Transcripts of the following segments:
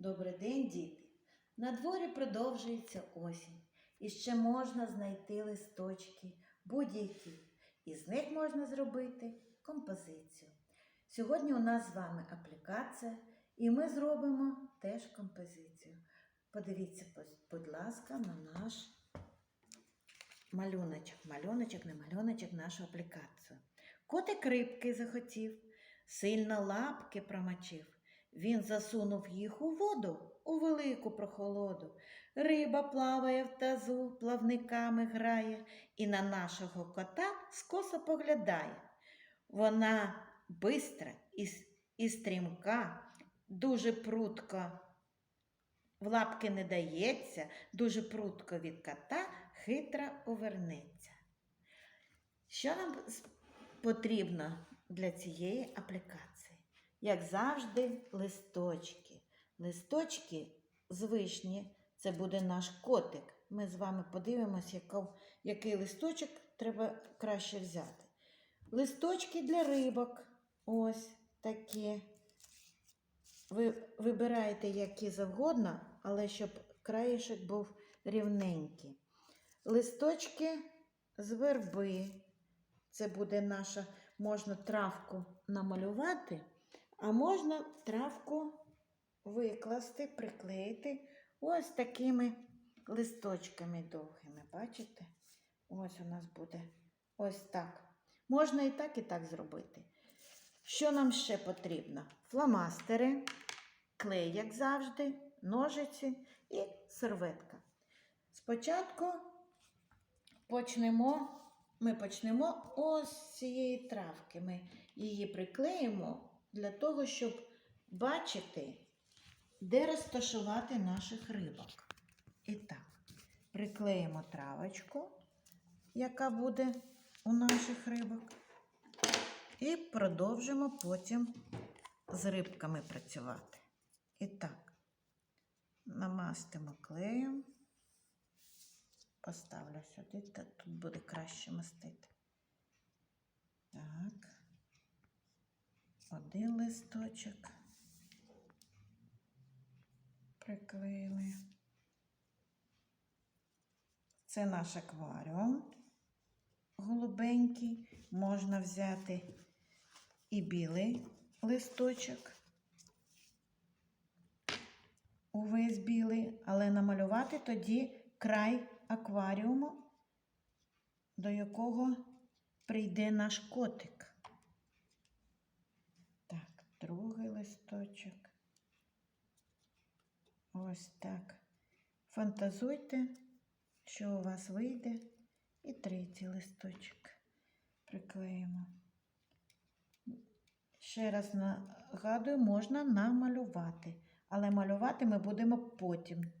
Добрий день, діти! На дворі продовжується осінь. І ще можна знайти листочки будь-які. Із них можна зробити композицію. Сьогодні у нас з вами аплікація, і ми зробимо теж композицію. Подивіться, будь ласка, на наш малюночок. Малюночок, не малюночок, нашу аплікацію. Котик рибки захотів, сильно лапки промочив. Він засунув їх у воду, у велику прохолоду. Риба плаває в тазу, плавниками грає, і на нашого кота скоса поглядає. Вона бистра і, і стрімка, дуже прутко в лапки не дається, дуже прутко від кота хитро увернеться. Що нам потрібно для цієї аплікації? Як завжди, листочки. Листочки з це буде наш котик. Ми з вами подивимося, яка- який листочок треба краще взяти. Листочки для рибок. Ось такі. Ви вибираєте які завгодно, але щоб краєшок був рівненький. Листочки з верби. Це буде наша, можна травку намалювати, а можна травку викласти, приклеїти ось такими листочками довгими. Бачите? Ось у нас буде ось так. Можна і так, і так зробити. Що нам ще потрібно? Фломастери, клей, як завжди, ножиці і серветка. Спочатку почнемо, ми почнемо ось з цієї травки. Ми її приклеїмо для того, щоб бачити, де розташувати наших рибок. І так, приклеїмо травочку, яка буде у наших рибок. І продовжимо потім з рибками працювати. І так, намастимо клеєм. Поставлю сюди, та тут буде краще мастити. Так. Один листочок. Приклеїли. Це наш акваріум голубенький. Можна взяти і білий листочок. Увесь білий, але намалювати тоді край акваріуму, до якого прийде наш котик. Другий листочок. Ось так. Фантазуйте, що у вас вийде. І третій листочок приклеїмо. Ще раз нагадую, можна намалювати, але малювати ми будемо потім,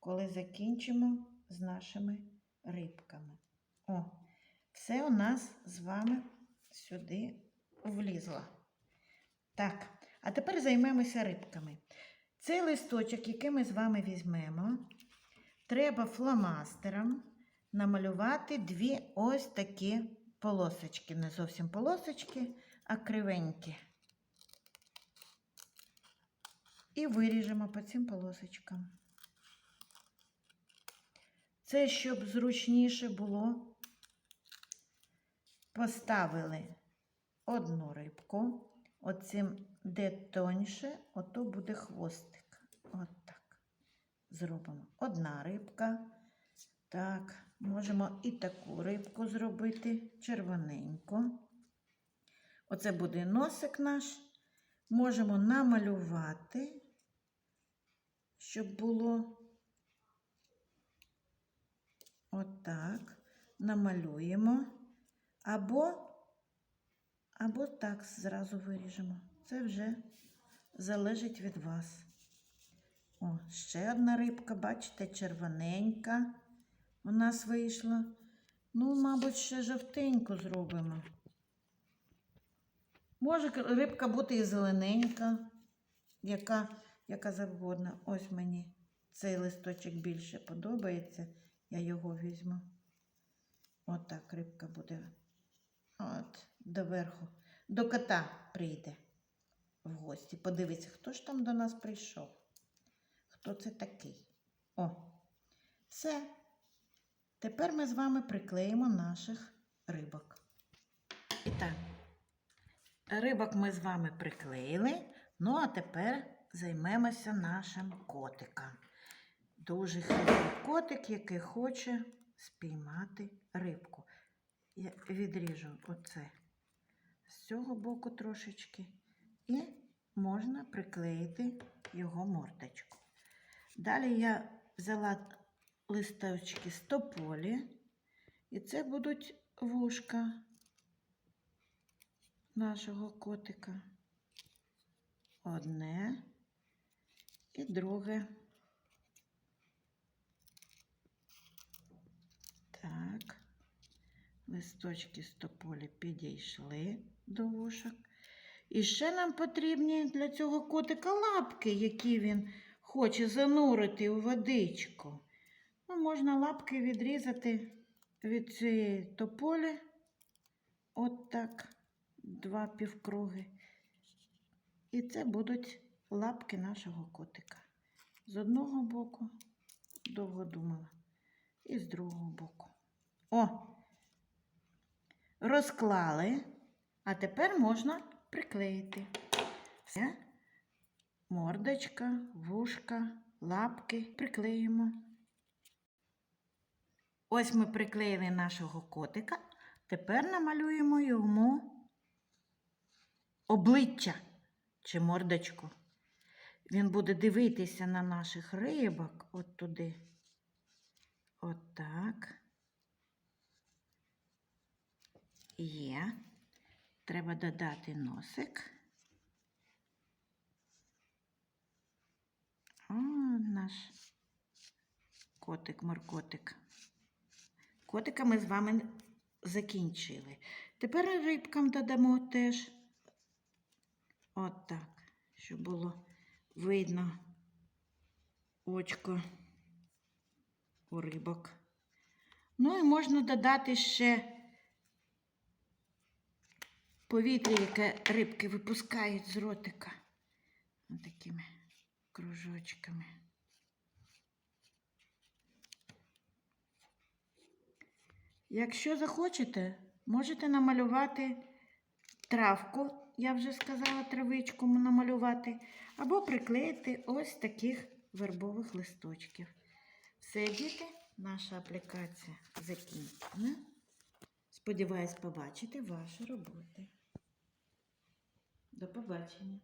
коли закінчимо з нашими рибками. О, все у нас з вами сюди влізло. Так, а тепер займемося рибками. Цей листочок, який ми з вами візьмемо, треба фломастером намалювати дві ось такі полосочки. Не зовсім полосочки, а кривенькі. І виріжемо по цим полосочкам. Це, щоб зручніше було, поставили одну рибку. Оцим, де тоньше, ото буде хвостик. От так. Зробимо. Одна рибка. Так, можемо і таку рибку зробити червоненьку. Оце буде носик наш. Можемо намалювати, щоб було отак. Намалюємо. Або, або так зразу виріжемо. Це вже залежить від вас. О, ще одна рибка, бачите, червоненька у нас вийшла. Ну, мабуть, ще жовтеньку зробимо. Може рибка бути і зелененька, яка, яка завгодно. Ось мені цей листочок більше подобається. Я його візьму. Отак рибка буде. От, доверху. До кота прийде в гості. Подивиться, хто ж там до нас прийшов. хто це такий. О, все. Тепер ми з вами приклеїмо наших рибок. І так, рибок ми з вами приклеїли. Ну, а тепер займемося нашим котиком. Дуже хитрий котик, який хоче спіймати рибку. Я відріжу оце з цього боку трошечки. І можна приклеїти його мордочку. Далі я взяла листочки з тополі, і це будуть вушка нашого котика. Одне і друге. Так, листочки з тополі підійшли до вушок. І ще нам потрібні для цього котика лапки, які він хоче занурити у водичку. Ну, можна лапки відрізати від цієї тополі. От так, два півкруги. І це будуть лапки нашого котика. З одного боку, довго думала, і з другого боку. О! Розклали, а тепер можна приклеїти. Все. Мордочка, вушка, лапки приклеїмо. Ось ми приклеїли нашого котика. Тепер намалюємо йому обличчя чи мордочку. Він буде дивитися на наших рибок от туди. От так. Є. Треба додати носик. О, наш котик-моркотик. Котика ми з вами закінчили. Тепер рибкам додамо теж от так, щоб було видно очко у рибок. Ну і можна додати ще повітря, яке рибки випускають з ротика. Ось такими кружочками. Якщо захочете, можете намалювати травку, я вже сказала, травичку намалювати, або приклеїти ось таких вербових листочків. Все, діти, наша аплікація закінчена. Сподіваюсь побачити ваші роботи. До побачення.